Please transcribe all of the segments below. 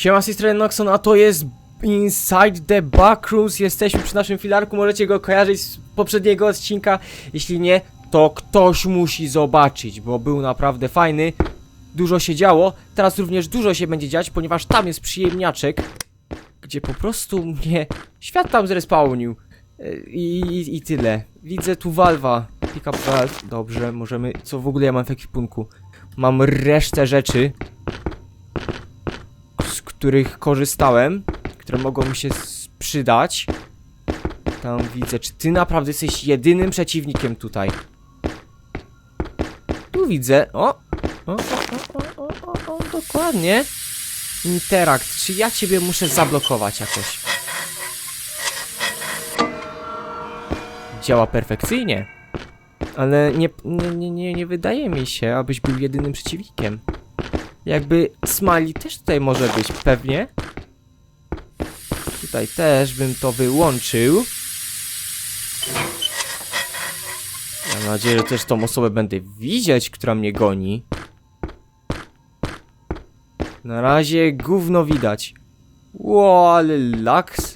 Siema, strony Noxon, a to jest Inside the Backrooms. Jesteśmy przy naszym filarku, możecie go kojarzyć z poprzedniego odcinka. Jeśli nie, to ktoś musi zobaczyć, bo był naprawdę fajny. Dużo się działo, teraz również dużo się będzie dziać, ponieważ tam jest przyjemniaczek, gdzie po prostu mnie świat tam zrespawnił. E, I, i, I tyle. Widzę tu Valva. Pick up valve. Dobrze, możemy... Co w ogóle ja mam w ekwipunku? Mam resztę rzeczy których korzystałem, które mogą mi się przydać. Tam widzę, czy ty naprawdę jesteś jedynym przeciwnikiem tutaj. Tu widzę, o! O, o, o, o, o, o dokładnie. Interakt, czy ja ciebie muszę zablokować jakoś? Działa perfekcyjnie. Ale nie, nie, nie, nie wydaje mi się, abyś był jedynym przeciwnikiem. Jakby Smiley też tutaj może być, pewnie. Tutaj też bym to wyłączył. Mam nadzieję, że też tą osobę będę widzieć, która mnie goni. Na razie gówno widać. Ło, ale laks.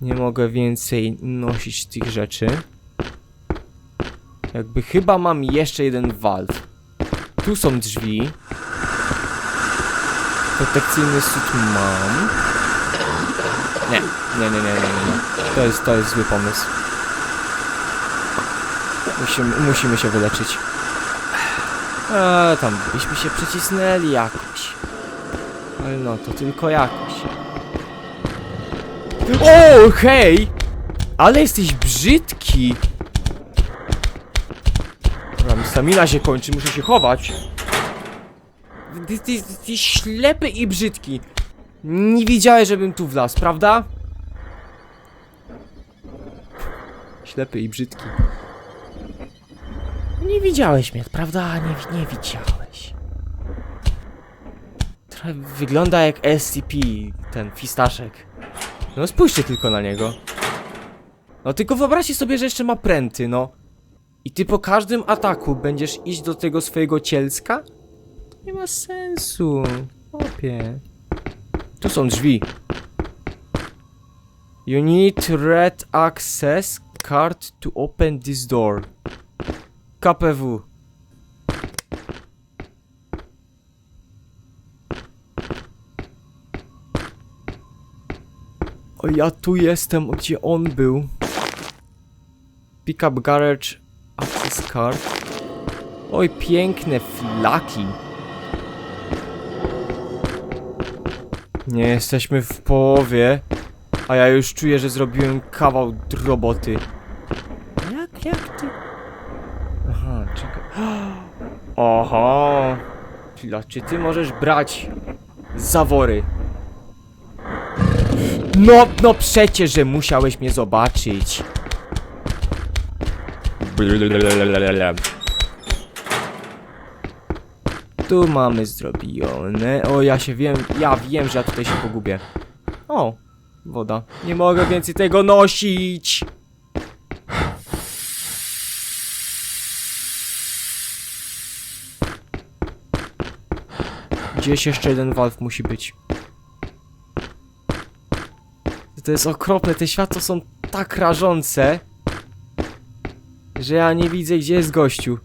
Nie mogę więcej nosić tych rzeczy. Jakby chyba mam jeszcze jeden valve. Tu są drzwi. Protekcyjny sut mam. Nie, nie, nie, nie, nie, nie. To jest, to jest zły pomysł. Musimy, musimy się wyleczyć. Eee, tam byśmy się przycisnęli jakoś. Ale no, to tylko jakoś. O, hej! Ale jesteś brzydki! Dobra, mi stamina się kończy, muszę się chować. Ty, ty, ty, ślepy i brzydki. Nie widziałeś, żebym tu wlazł, prawda? Ślepy i brzydki. Nie widziałeś mnie, prawda? Nie, nie widziałeś. Trochę wygląda jak SCP, ten fistaszek. No spójrzcie tylko na niego. No tylko wyobraźcie sobie, że jeszcze ma pręty, no. I ty po każdym ataku będziesz iść do tego swojego cielska? Nie ma sensu. Opie. Tu są drzwi. You need red access card to open this door. KPW. O, ja tu jestem, gdzie on był. Pick up garage access card. Oj, piękne flaki. Nie jesteśmy w połowie, a ja już czuję, że zrobiłem kawał roboty. Jak, jak ty? Aha, czekaj. Oho. Chwila, czy ty możesz brać zawory? No, no przecież, że musiałeś mnie zobaczyć. Blablabla. Tu mamy zrobione. O, ja się wiem, ja wiem, że ja tutaj się pogubię. O, woda. Nie mogę więcej tego nosić. Gdzieś jeszcze jeden valve musi być. To jest okropne, te światła są tak rażące, że ja nie widzę, gdzie jest gościu.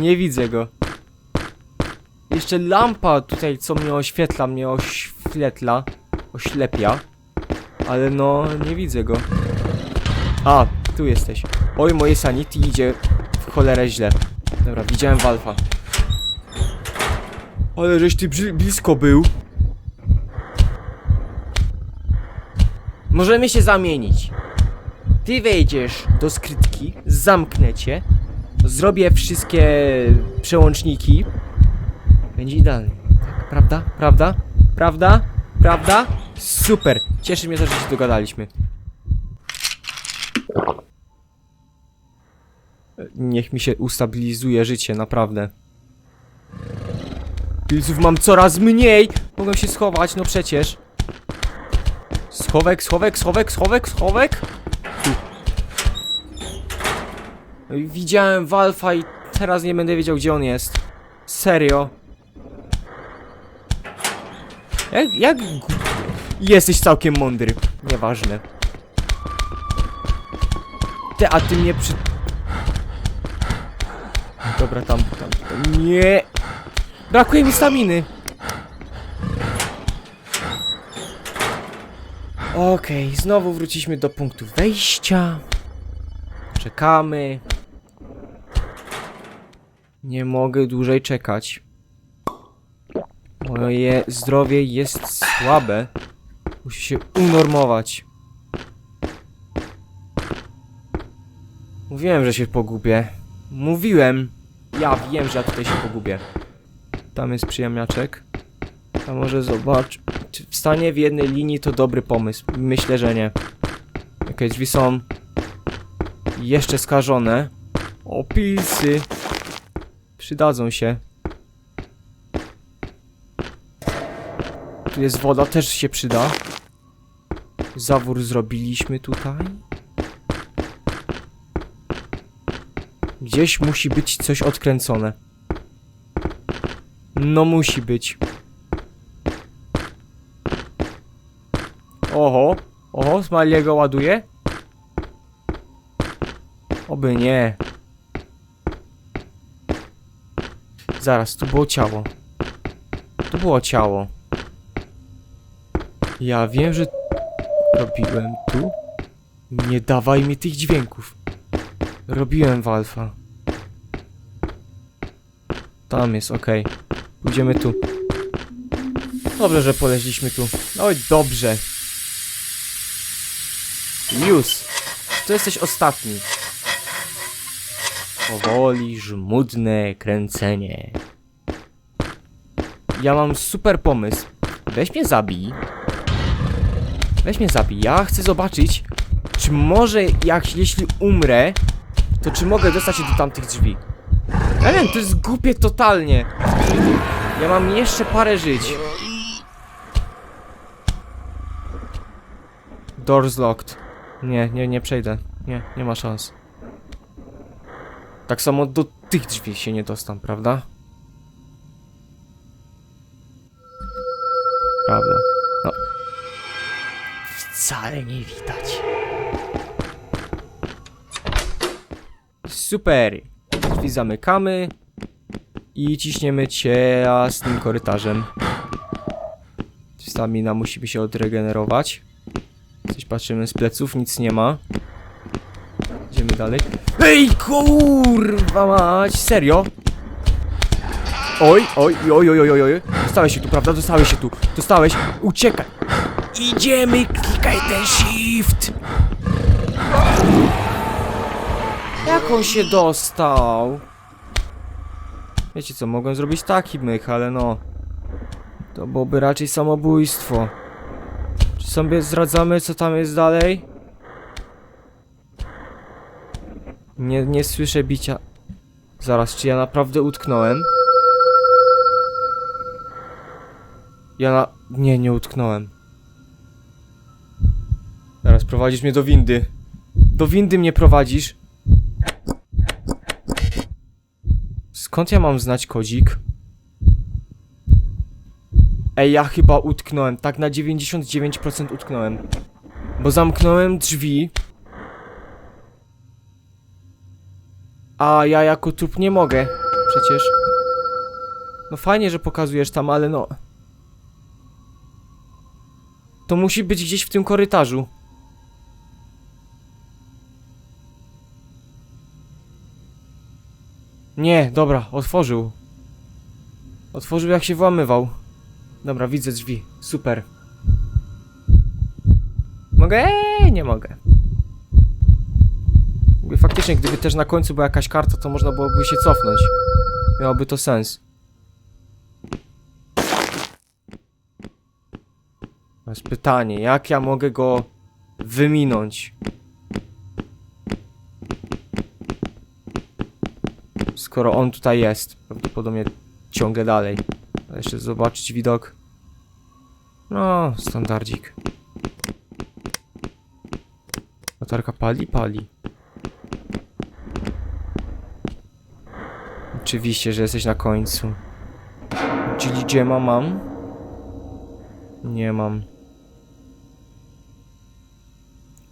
Nie widzę go. Jeszcze lampa tutaj, co mnie oświetla, mnie oświetla, oślepia. Ale no, nie widzę go. A, tu jesteś. Oj, moje sanity idzie w cholerę źle. Dobra, widziałem Walfa. Ale żeś ty blisko był. Możemy się zamienić. Ty wejdziesz do skrytki, zamknę cię, zrobię wszystkie przełączniki. Będzie idealnie. Tak, prawda? Prawda? Prawda? Prawda? Super! Cieszy mnie to, że się dogadaliśmy. Niech mi się ustabilizuje życie, naprawdę. Pilców mam coraz mniej! Mogę się schować, no przecież. Schowek, schowek, schowek, schowek, schowek. Widziałem Walfa i teraz nie będę wiedział gdzie on jest. Serio. Jak, jak... Jesteś całkiem mądry. Nieważne. Ty, a ty mnie przy... Dobra, tam, tam, tam. Nie! Brakuje mi staminy. Okej, znowu wróciliśmy do punktu wejścia. Czekamy. Nie mogę dłużej czekać. Moje zdrowie jest słabe. Musi się unormować. Mówiłem, że się pogubię. Mówiłem. Ja wiem, że ja tutaj się pogubię. Tam jest przyjemniaczek. A może zobacz. Czy wstanie w jednej linii to dobry pomysł? Myślę, że nie. Okej, drzwi są jeszcze skażone. Opisy. Przydadzą się. Tu jest woda, też się przyda. Zawór zrobiliśmy tutaj. Gdzieś musi być coś odkręcone. No musi być. Oho, oho, Smiley'ego ładuje. Oby nie. Zaraz, tu było ciało. Tu było ciało. Ja wiem, że robiłem tu. Nie dawaj mi tych dźwięków. Robiłem Walfa. Tam jest, okej. Pójdziemy tu. Dobrze, że poleźliśmy tu. Oj, dobrze. Już. To jesteś ostatni. Powoli, żmudne kręcenie. Ja mam super pomysł. Weź mnie zabij. Weź mnie zabij. Ja chcę zobaczyć, czy może jak, jeśli umrę, to czy mogę dostać się do tamtych drzwi. Ja wiem, to jest głupie totalnie. Ja mam jeszcze parę żyć. Doors locked. Nie, nie, nie przejdę. Nie, nie ma szans. Tak samo do tych drzwi się nie dostam, prawda? Prawda. No. Wcale nie widać. Super. Drzwi zamykamy. I ciśniemy ciasnym korytarzem. Stamina musimy się odregenerować. Coś patrzymy z pleców, nic nie ma. Idziemy dalej. Ej, kurwa mać, serio? Oj, oj, oj, oj, oj, oj. Dostałeś się tu, prawda? Dostałeś się tu. Dostałeś. Uciekaj. Idziemy, klikaj ten shift. Jak on się dostał? Wiecie co, mogłem zrobić taki mych, ale no. To byłoby raczej samobójstwo. Czy sobie zdradzamy, co tam jest dalej? Nie, nie słyszę bicia. Zaraz, czy ja naprawdę utknąłem? Ja na... Nie, nie utknąłem. Zaraz, prowadzisz mnie do windy. Do windy mnie prowadzisz. Skąd ja mam znać kodzik? Ej, ja chyba utknąłem. Tak na 99% utknąłem. Bo zamknąłem drzwi. A ja jako trup nie mogę. Przecież. No fajnie, że pokazujesz tam, ale no. To musi być gdzieś w tym korytarzu. Nie, dobra, otworzył. Otworzył jak się włamywał. Dobra, widzę drzwi. Super. Mogę? Nie mogę. Faktycznie, gdyby też na końcu była jakaś karta, to można byłoby się cofnąć. Miałoby to sens. Teraz pytanie, jak ja mogę go wyminąć? Skoro on tutaj jest, prawdopodobnie ciągle dalej. Ale jeszcze zobaczyć widok. No, standardzik. Latarka pali? Pali. Oczywiście, że jesteś na końcu. Czyli Gemma mam? Nie mam.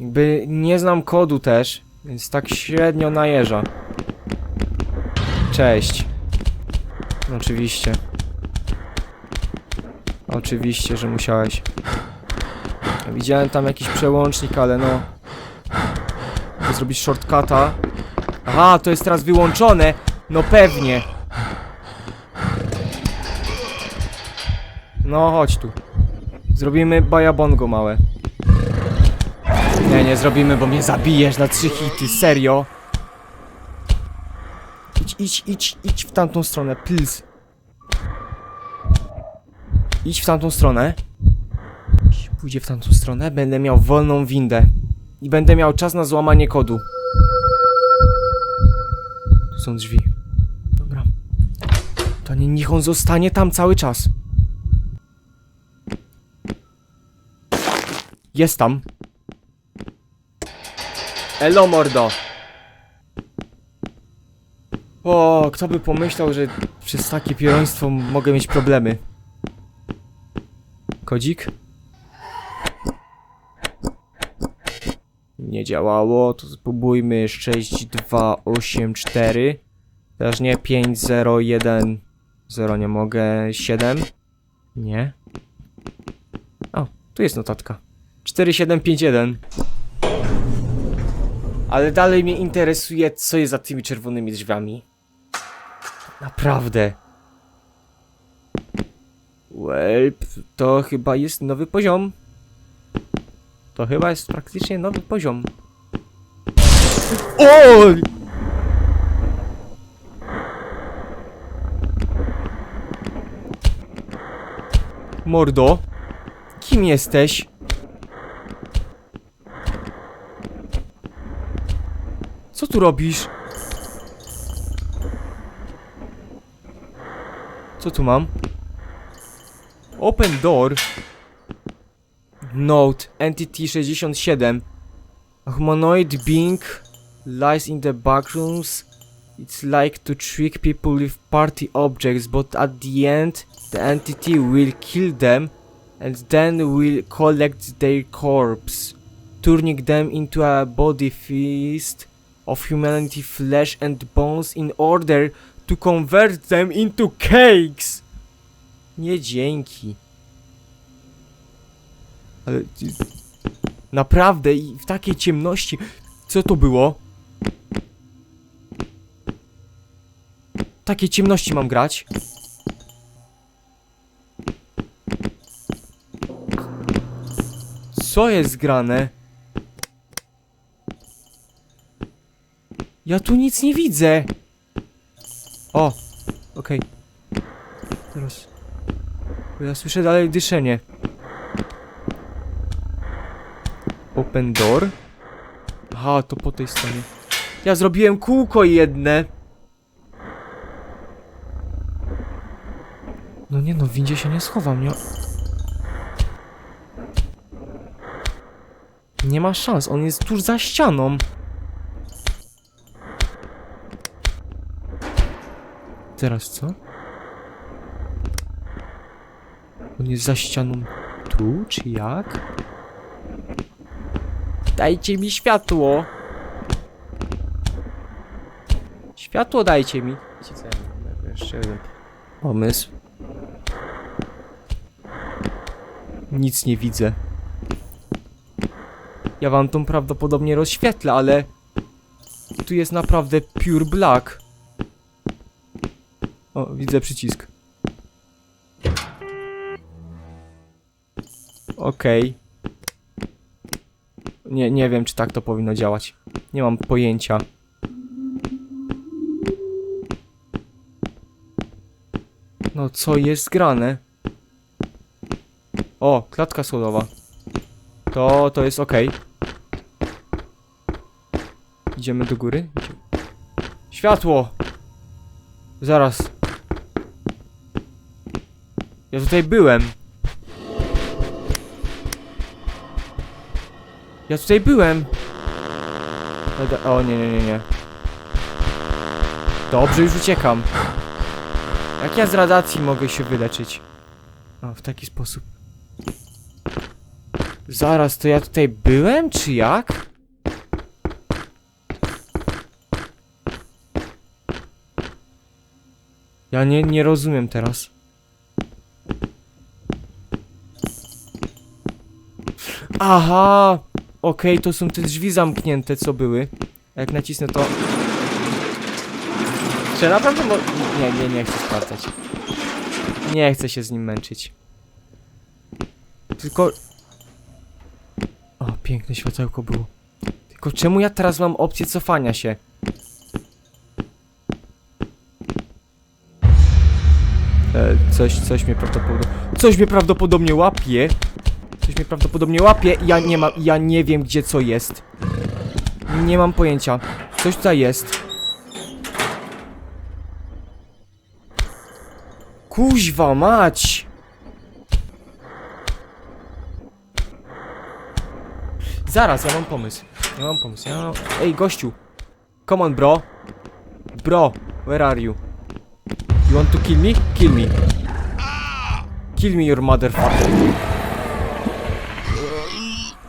Jakby nie znam kodu też, więc tak średnio najeża. Cześć. Oczywiście. Oczywiście, że musiałeś. Widziałem tam jakiś przełącznik, ale no... Zrobić shortcuta. Aha, to jest teraz wyłączone! No pewnie. No chodź tu. Zrobimy bajabongo małe. Nie, nie zrobimy, bo mnie zabijesz na trzy hity, serio. Idź, idź, idź, idź w tamtą stronę, please. Idź w tamtą stronę. Pójdzie w tamtą stronę, będę miał wolną windę. I będę miał czas na złamanie kodu. Tu są drzwi. Dobra. To nie, niech on zostanie tam cały czas. Jest tam. Elo mordo. O, kto by pomyślał, że przez takie pieroństwo mogę mieć problemy. Kodzik? Nie działało, to spróbujmy 6, 2, 8, 4. Też nie 5, 0, 1, 0 nie mogę, 7. Nie. O, tu jest notatka. 4, 7, 5, 1. Ale dalej mnie interesuje, co jest za tymi czerwonymi drzwiami. Naprawdę. Well, to chyba jest nowy poziom. To chyba jest praktycznie nowy poziom. Oj! Mordo? Kim jesteś? Co tu robisz? Co tu mam? Open door. Note Entity 67. A humanoid being lies in the backrooms. It's like to trick people with party objects, but at the end, the entity will kill them and then will collect their corpse, turning them into a body feast of humanity flesh and bones in order to convert them into cakes. Nie dzięki. Ale naprawdę i w takiej ciemności. Co to było? W takiej ciemności mam grać? Co jest grane? Ja tu nic nie widzę. O, okej. Teraz. Bo ja słyszę dalej dyszenie. Open door? Aha, to po tej stronie. Ja zrobiłem kółko jedne. No nie no, w windzie się nie schowam, nie... Nie ma szans, on jest tuż za ścianą. Teraz co? On jest za ścianą tu, czy jak? Dajcie mi światło! Światło dajcie mi! Co, jeszcze jeden pomysł. Nic nie widzę. Ja wam tą prawdopodobnie rozświetlę, ale... Tu jest naprawdę pure black. O, widzę przycisk. Okej. Nie, nie wiem, czy tak to powinno działać. Nie mam pojęcia. No, co jest grane? O, klatka schodowa. To, to jest okej. Idziemy do góry? Światło! Zaraz. Ja tutaj byłem. Ja tutaj byłem. O nie, nie, nie, nie. Dobrze, już uciekam. Jak ja z radacji mogę się wyleczyć? O, w taki sposób. Zaraz, to ja tutaj byłem, czy jak? Ja nie, nie rozumiem teraz. Aha! Okej, to są te drzwi zamknięte, co były. Jak nacisnę to... Czy naprawdę mo... Nie, nie, nie chcę sprawdzać. Nie chcę się z nim męczyć. Tylko... O, piękne światełko było. Tylko czemu ja teraz mam opcję cofania się? Coś, coś mnie prawdopodobnie... Coś mnie prawdopodobnie łapie. Coś mnie prawdopodobnie łapie ja nie mam... Ja nie wiem, gdzie co jest. Nie mam pojęcia. Coś tutaj jest. Kuźwa mać! Zaraz, ja mam pomysł. Ja mam pomysł. Ja mam... Ej, gościu! Come on, bro! Bro, where are you? You want to kill me? Kill me. Kill me, your motherfucker.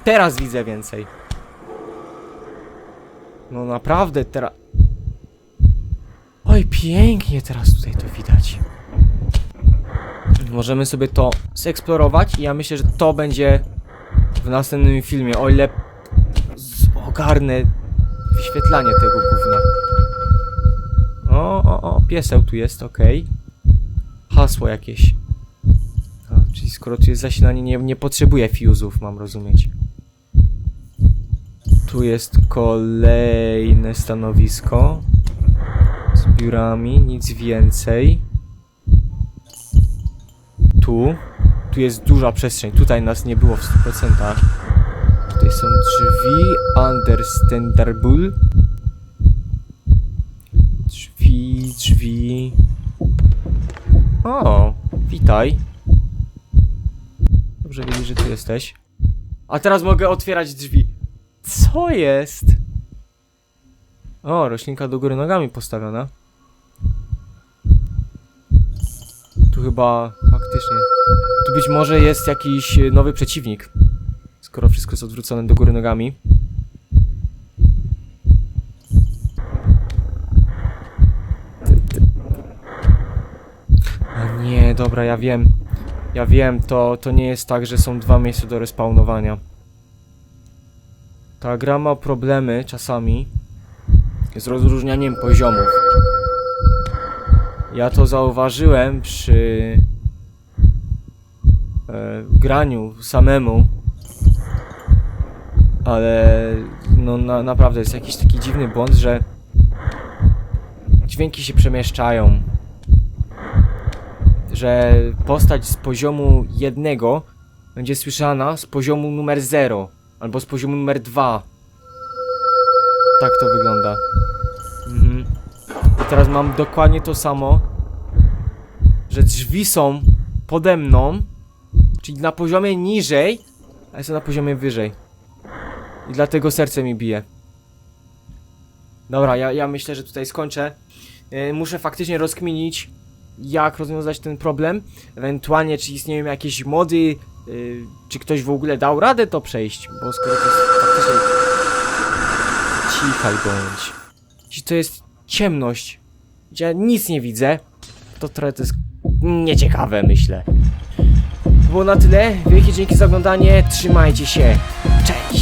Teraz widzę więcej. No naprawdę, teraz... Oj, pięknie teraz tutaj to widać. Możemy sobie to zeksplorować i ja myślę, że to będzie w następnym filmie, o ile ogarnę wyświetlanie tego gówna. O, o, o, pieseł tu jest, okej. Hasło jakieś. Skoro jest zasilanie, nie, nie potrzebuję fuzów, mam rozumieć. Tu jest kolejne stanowisko z biurami, nic więcej. Tu, tu jest duża przestrzeń, tutaj nas nie było w 100%. Tutaj są drzwi, understandable. Drzwi, drzwi. O, witaj. Dobrze wiedzieć, że tu jesteś. A teraz mogę otwierać drzwi. Co jest? O, roślinka do góry nogami postawiona. Tu chyba faktycznie. Tu być może jest jakiś e, nowy przeciwnik. Skoro wszystko jest odwrócone do góry nogami. Nie, dobra, ja wiem. Ja wiem, to, to nie jest tak, że są dwa miejsca do respawnowania. Ta gra ma problemy czasami z rozróżnianiem poziomów. Ja to zauważyłem przy e, graniu samemu. Ale no na, naprawdę jest jakiś taki dziwny błąd, że dźwięki się przemieszczają. Że postać z poziomu jednego będzie słyszana z poziomu numer 0 albo z poziomu numer 2. Tak to wygląda. Mhm. I teraz mam dokładnie to samo, że drzwi są pode mną, czyli na poziomie niżej, a jestem na poziomie wyżej. I dlatego serce mi bije. Dobra, ja, ja myślę, że tutaj skończę. Yy, muszę faktycznie rozkminić, jak rozwiązać ten problem. Ewentualnie, czy istnieją jakieś mody, yy, czy ktoś w ogóle dał radę to przejść, bo skoro to jest faktycznie... Cichaj bądź. Jeśli to jest ciemność, gdzie ja nic nie widzę, to trochę to jest nieciekawe, myślę. To było na tyle. Wielkie dzięki za oglądanie. Trzymajcie się. Cześć!